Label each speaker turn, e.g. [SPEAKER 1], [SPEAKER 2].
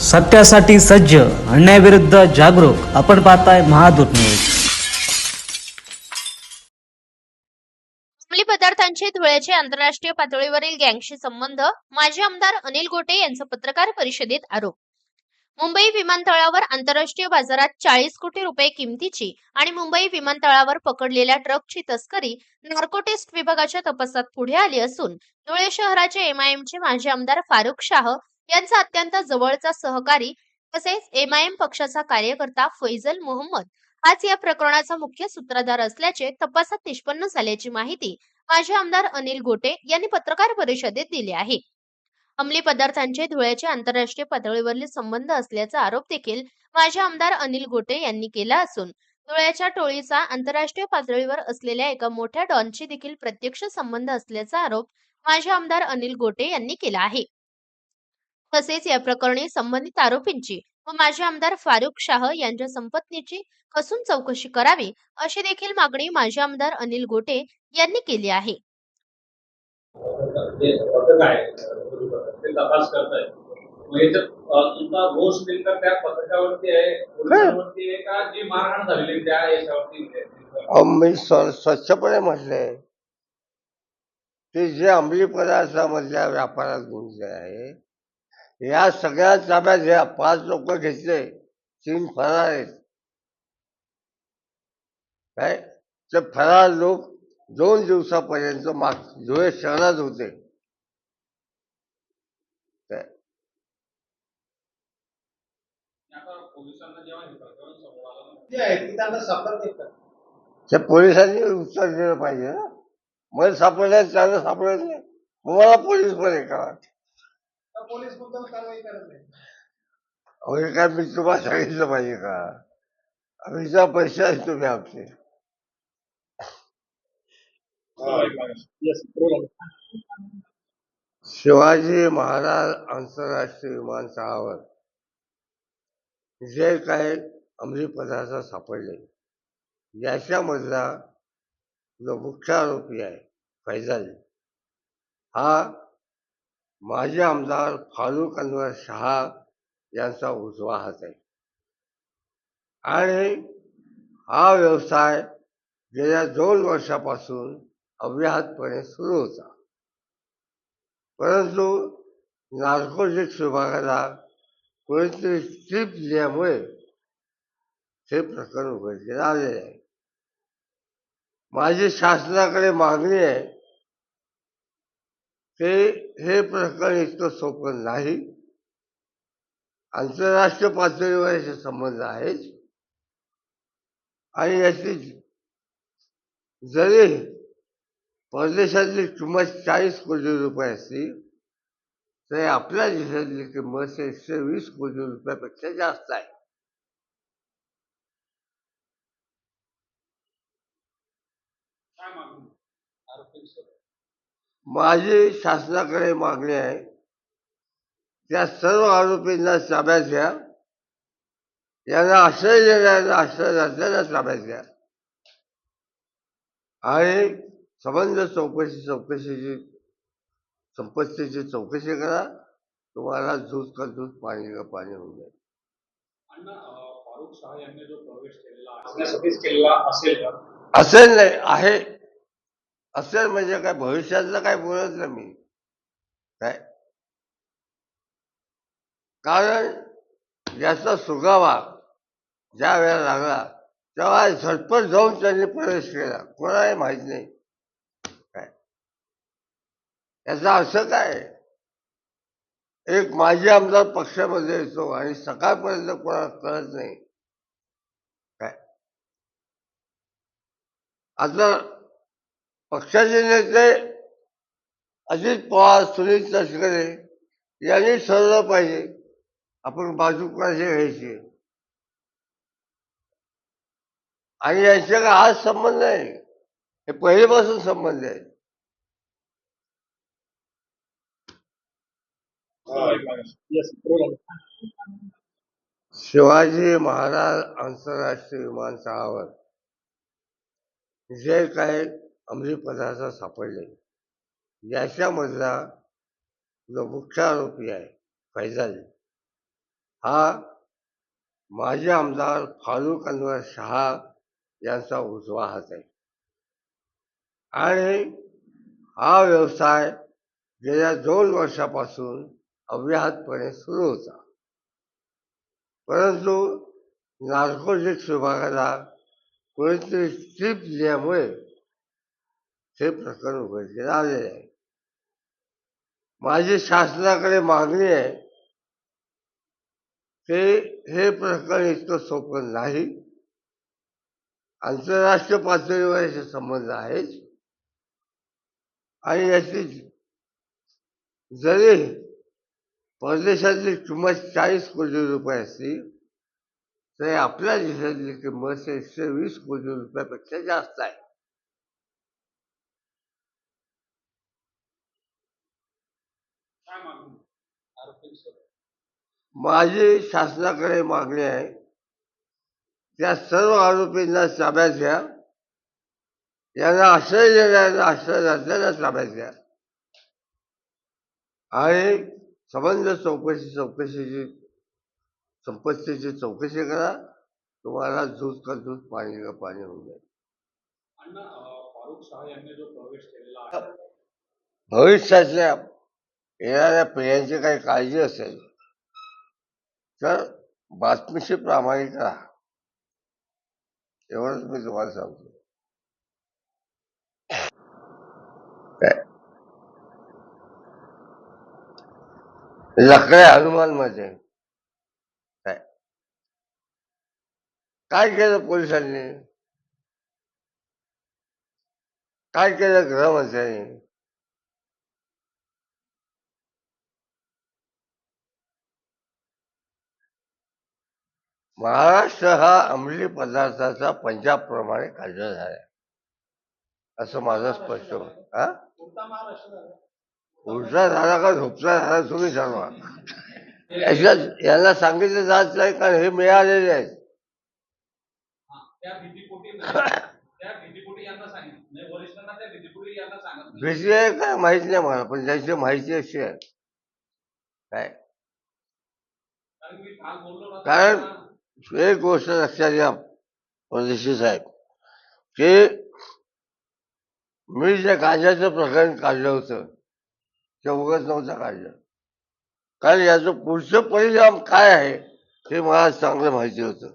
[SPEAKER 1] सत्यासाठी सज्ज अन्यायाविरुद्ध जागरूक. आपण पाहताय महादूत न्यूज.
[SPEAKER 2] अंमली पदार्थांचे धुळ्याचे आंतरराष्ट्रीय पातळीवरील गँगशी संबंध माजी आमदार अनिल गोटे यांचा पत्रकार परिषदेत आरोप. मुंबई विमानतळावर आंतरराष्ट्रीय बाजारात चाळीस कोटी रुपये किमतीची आणि मुंबई विमानतळावर पकडलेल्या ट्रकची तस्करी नार्कोटेस्ट विभागाच्या तपासात पुढे आली असून धुळे शहराचे एमआयएमचे माजी आमदार फारुख शाह यांचा अत्यंत जवळचा सहकारी तसेच एमआयएम पक्षाचा कार्यकर्ता फैजल मोहम्मद. हाच या प्रकरणाचा मुख्य सूत्रधार असल्याचे तपासात निष्पन्न झाल्याची माहिती माजी आमदार अनिल गोटे यांनी पत्रकार परिषदेत दिली आहे. अंमली पदार्थांचे धुळ्याचे आंतरराष्ट्रीय पातळीवरील संबंध असल्याचा आरोप देखील माजी आमदार अनिल गोटे यांनी केला असून धुळ्याच्या टोळीचा आंतरराष्ट्रीय पातळीवर असलेल्या एका मोठ्या डॉनशी देखील प्रत्यक्ष संबंध असल्याचा आरोप माजी आमदार अनिल गोटे यांनी केला आहे. तसेच या प्रकरणी संबंधित आरोपींची व माजी आमदार फारुख शाह यांच्या संपत्नीची कसून चौकशी करावी अशी देखील मागणी माजी आमदार अनिल गोटे यांनी केली आहे.
[SPEAKER 3] मी स्व- स्वच्छपणे म्हटले ते जे अंमली पदार्थामधल्या व्यापारात गुंतले आहे या सगळ्या ताब्यात ह्या पाच लोक घेतले तीन फरार आहेत. काय? ते फरार लोक दोन दिवसापर्यंत माग धुळे शहरात होते.
[SPEAKER 4] ते
[SPEAKER 3] त्या पोलिसांनी उत्तर दिलं पाहिजे ना. मला सापडलं त्यांना सापडत नाही तुम्हाला पोलीस बरे करा
[SPEAKER 4] वाटत पोलीस मुद्दाम कारवाई करत नाही.
[SPEAKER 3] अहो काय मी तुम्हाला सांगितलं पाहिजे का? आम्हीचा पैसे आहे तुम्ही आमचे. शिवाजी महाराज आंतरराष्ट्रीय विमानतळावर जे काही अंमली पदार्थ सापडले याच्यामधला जो मुख्य आरोपी आहे फैजल हा माजी आमदार फारुख अनवर शहा यांचा उजवा हात आहे. आणि हा व्यवसाय गेल्या दोन वर्षापासून अव्याहतपणे सुरू होता. परंतु नार्कोटिक्स विभागाला कोणीतरी स्ट्रीप दिल्यामुळे हे प्रकरण उघडकीला आलेले आहे. माझी शासनाकडे मागणी आहे ते हे प्रकरण इतकं सोपं नाही. आंतरराष्ट्रीय पातळीवर याचे संबंध आहेत. आणि याची जरी परदेशातली किंमत चाळीस कोटी रुपये असली तरी आपल्या देशातली किंमत एकशे वीस कोटी रुपयापेक्षा जास्त आहे
[SPEAKER 5] काय मागणी आरोपींसोबत
[SPEAKER 3] माझी शासनाकडे मागणी आहे. त्या सर्व आरोपींना ताब्यात घ्या यांना आश्रय देणाऱ्यांना आश्रय दात्यांना ताब्यात घ्या आणि संबंध चौकशी चौकशीची संपत्तीची चौकशी करा. तुम्हाला दूध का दूध पाणी का पाणी होऊन जाईल.
[SPEAKER 5] असेल
[SPEAKER 3] नाही आहे. असेल म्हणजे काय भविष्यातलं काय बोलत नाही मी. काय? कारण याचा सुगावा ज्या वेळेला लागला तेव्हा झटपट जाऊन त्यांनी प्रवेश केला. कोणालाही माहीत नाही. काय? याचा अर्थ काय? एक माजी आमदार पक्षामध्ये येतो आणि सकाळपर्यंत कोणाला कळत नाही. काय? आता पक्षाचे नेते अजित पवार सुनील तटकरे यांनी ठरवलं पाहिजे आपण बाजू कोणाची घ्यायची? आणि यांच्याकडे आज संबंध आहे. हे पहिलेपासून संबंध आहे. शिवाजी महाराज आंतरराष्ट्रीय विमानतळावर जे काय अंमली पदार्थ सापडले. याच्यामधला जो मुख्य आरोपी आहे फैजल हा माजी आमदार फारुख अनवर शहा यांचा उजवा हात आहे. आणि हा व्यवसाय गेल्या दोन वर्षापासून अव्याहतपणे सुरू होता. परंतु नार्कोटिक्स विभागाला कोणीतरी स्ट्रीप दिल्यामुळे हे प्रकरण उघडकीला आलेले आहे. माझी शासनाकडे मागणी आहे ते हे प्रकरण इतकं सोपं नाही. आंतरराष्ट्रीय पातळीवर याचे संबंध आहेत. आणि याची जरी परदेशातली किंमत चाळीस कोटी रुपये असली तरी आपल्या देशातली किंमत एकशे वीस कोटी रुपयापेक्षा जास्त आहे.
[SPEAKER 5] काय मागणी आरोपींसोबत.
[SPEAKER 3] माझी शासनाकडे मागणी आहे त्या सर्व आरोपींना ताब्यात घ्या. यांना आश्रय देणाऱ्यांना आश्रय दात्यांना ताब्यात घ्या. आणि संबंध चौकशी चौकशीची संपत्तीची चौकशी करा. तुम्हाला दूध का दूध पाणी का पाणी होऊन जाईल
[SPEAKER 5] अण्णा
[SPEAKER 3] येणाऱ्या पिढ्यांची काही काळजी असेल तर बातमीशी प्रामाणिक राहा. एवढंच मी तुम्हाला सांगतो. लकडे हनुमानमध्ये काय? काय केलं पोलिसांनी? काय केलं गृहमंत्र्यांनी? महाराष्ट्र हा अंमली पदार्थाचा पंजाबप्रमाणे काढला झाला असं माझं स्पष्ट हा?
[SPEAKER 4] उलटा झाला
[SPEAKER 3] का झोपता झाला तुम्ही ठरवा याच्यात यांना सांगितलं जात नाही कारण हे मिळालेले आहेत.
[SPEAKER 5] सांगितलं. म्हणजे.
[SPEAKER 3] भीती आहे काय माहीत नाही मला पण त्याची माहिती अशी आहे. काय?
[SPEAKER 5] कारण
[SPEAKER 3] एक गोष्ट लक्षात घ्या परदेशी साहेब की मी जे गांजाचं प्रकरण काढलं होतं ते उगत नव्हतं काढलं कारण याचं पुढचं परिणाम काय आहे हे मला चांगलं माहिती होतं